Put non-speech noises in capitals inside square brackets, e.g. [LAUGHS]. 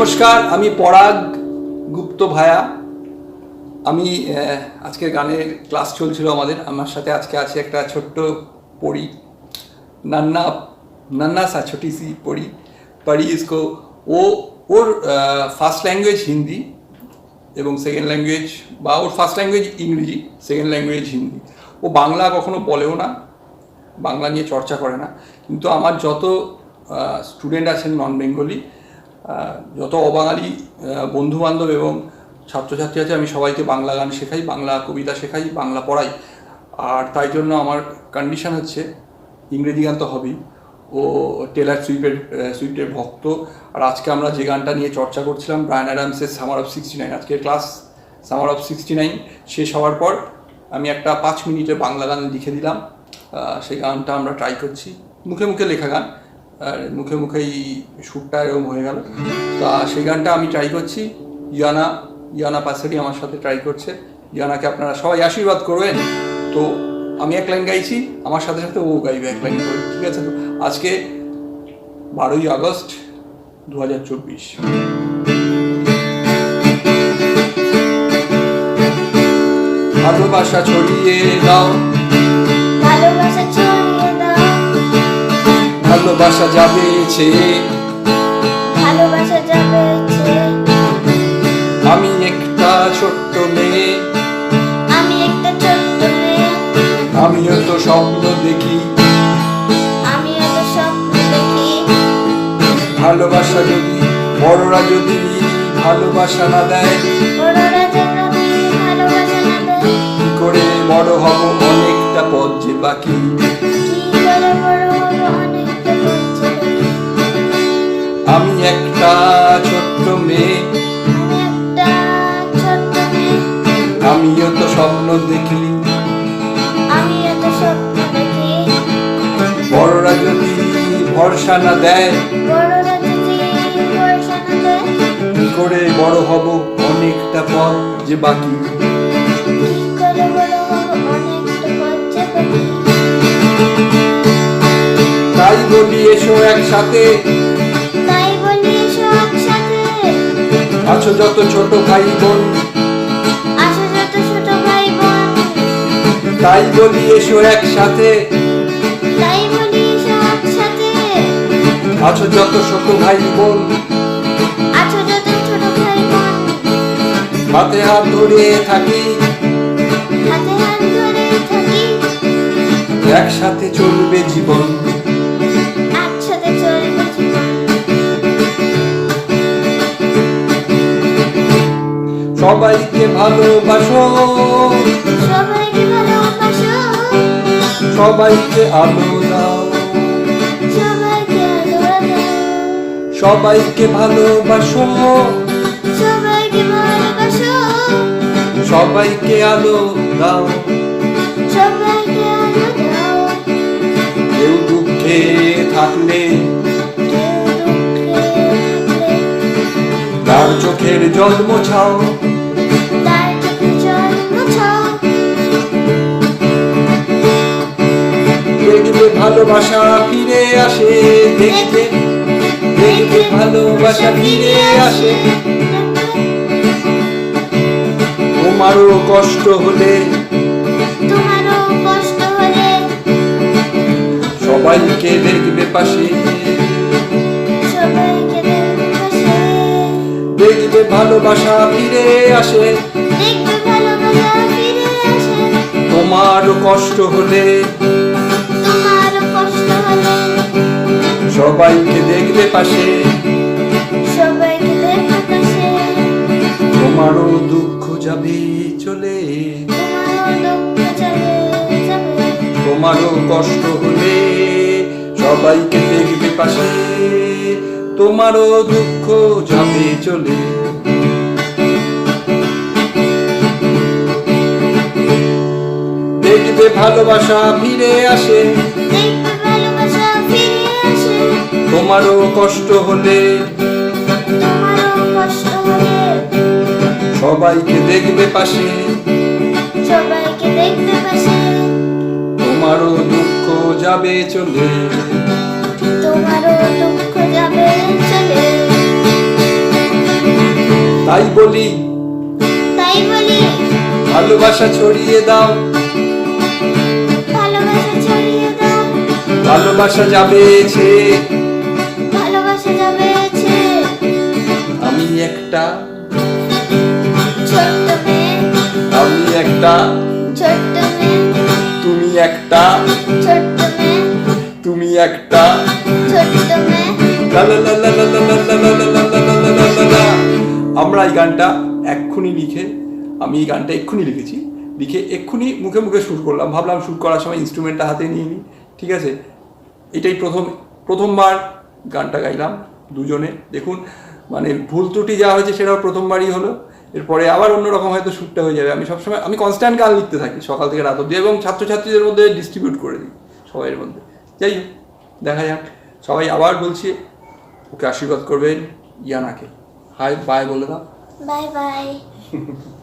নমস্কার, আমি পরাগ গুপ্ত ভায়া। আমি আজকের গানের ক্লাস চলছিল আমাদের। আমার সাথে আজকে আছে একটা ছোট্ট পড়ি নান্না নান্না সা ছোটি সি পড়ি পড়ি ইসকো ও, ওর ফার্স্ট ল্যাঙ্গুয়েজ হিন্দি এবং সেকেন্ড ল্যাঙ্গুয়েজ বা ওর first language Ingreji second language Hindi. ও বাংলা কখনো বলেও না, বাংলা নিয়ে চর্চা করে না। কিন্তু আমার যত স্টুডেন্ট আছেন নন বেঙ্গলি যত অবাঙালি বন্ধু বান্ধব এবং ছাত্রছাত্রী আছে, আমি সবাইকে বাংলা গান শেখাই, বাংলা কবিতা শেখাই, বাংলা পড়াই। আর তাই জন্য আমার কন্ডিশন হচ্ছে, ইংরেজি গান তো হবেই। ও টেলার সুইপের সুইপের ভক্ত। আর আজকে আমরা যে গানটা নিয়ে চর্চা করছিলাম ব্রায়ান অ্যাডামসের সামার অফ সিক্সটি নাইন আজকের class summer of sixty nine শেষ হওয়ার পর আমি একটা পাঁচ মিনিটের বাংলা গান লিখে দিলাম। সেই গানটা আমরা ট্রাই করছি। মুখে মুখে লেখা গান। আর মুখে মুখেই সুরটা এরকম হয়ে গেল। তা সেই গানটা আমি ট্রাই করছি। ইয়ানা ইয়ানা পাশেরই আমার সাথে ট্রাই করছে। ইয়ানাকে আপনারা সবাই আশীর্বাদ করবেন। তো আমি এক লাইন গাইছি, আমার সাথে সাথে ও গাইবে এক লাইন করে। ঠিক আছে তো? আজকে বারোই আগস্ট দু হাজার চব্বিশ। ভালোবাসা ছড়িয়ে দাও। ভালোবাসা যাবে ভালোবাসা আমি একটা ছোট্ট মেয়ে। আমি একটা ছোট্ট মেয়ে। আমিও তো স্বপ্ন দেখি। আমি এত স্বপ্ন দেখি। ভালোবাসা যদি বড়রা যদি ভালোবাসা না দেয় বড়রা যেন ভালোবাসা না দেয়। কি করে বড় হব অনেকটা পথ যে বাকি? আমি একটা ছোট্ট মেয়ে। আমিও তো স্বপ্ন দেখি বড়রা যদি ভরসা না দেয়, কি করে বড় হব? অনেকটা পথ যে বাকি। তাই বলি, এসো একসাথে। আছো যত ছোট ভাই বোন। আসো যত ছোট ভাই বোন। তাই বলি এসো একসাথে। তাই বলি এসো একসাথে। আছো যত ছোট ভাই বোন। আছো যত ছোট ভাই বোন। হাতে হাত ধরে থাকি। হাতে হাত ধরে থাকি। একসাথে চলবে জীবন। সবাইকে ভালোবাসো। সবাইকে ভালোবাসো। সবাইকে আলো দাও। সবাইকে আদর দাও। সবাইকে ভালোবাসো। সবাইকে ভালোবাসো। সবাইকে আলো দাও। সবাইকে আদর দাও। কেউ দুঃখে থাকলে কেউ দুঃখে থাকলে তার চোখের জল মোছাও ভালোবাসা ফিরে আসে দেখবে দেখবে ভালোবাসা ফিরে আসে। তোমারও কষ্ট হলে তোমারও কষ্ট হলে। সবাইকে দেখবে পাশে। সবাইকে দেখবে ভালোবাসা ফিরে আসে। দেখবে ভালোবাসা ফিরে আসে। তোমারও কষ্ট হলে সবাইকে দেখবে পাশে। সবাইকে দেখবে পাশে। তোমারও দুঃখ যাবে চলে। তোমারও কষ্ট হলে সবাইকে দেখবে পাশে। তোমারও দুঃখ যাবে চলে। দেখবে ভালোবাসা ফিরে আসে। তোমারও কষ্ট হলে সবাইকে দেখবে পাশে। সবাইকে দেখবে পাশে। তোমারও দুঃখ যাবে চলে। তোমারও দুঃখ যাবে চলে। তাই বলি তাই বলি ভালোবাসা ছড়িয়ে দাও। ভালোবাসা ছড়িয়ে দাও। ভালোবাসা যাবে ছে একটা ছোট্ট মেয়ে আমি একটা ছোট্ট মেয়ে তুমি একটা ছোট্ট মেয়ে তুমি একটা ছোট্ট মেয়ে লা লা লা লা লা লা লা লা লা লা লা লা লা। আমরা এই গানটা এক্ষুনি লিখে আমি এই গানটা এক্ষুনি লিখেছি লিখে এক্ষুনি মুখে মুখে শুট করলাম ভাবলাম শুট করার সময় ইনস্ট্রুমেন্টটা হাতে নিয়ে নিই ঠিক আছে এটাই প্রথম প্রথমবার গানটা গাইলাম দুজনে দেখুন মানে ভুল ত্রুটি যা হয়েছে সেটাও প্রথমবারই হলো। এরপরে আবার অন্যরকম হয়তো শ্যুটটা হয়ে যাবে। আমি সবসময় আমি কনস্ট্যান্ট গান লিখতে থাকি সকাল থেকে রাত অব্দি এবং ছাত্রছাত্রীদের মধ্যে ডিস্ট্রিবিউট করে দিই সবাইয়ের মধ্যে। যাই হোক দেখা যাক। সবাই আবার বলছি ওকে আশীর্বাদ করবেন ইয়ানাকে। হাই বাই বলে দাও। Bye bye [LAUGHS]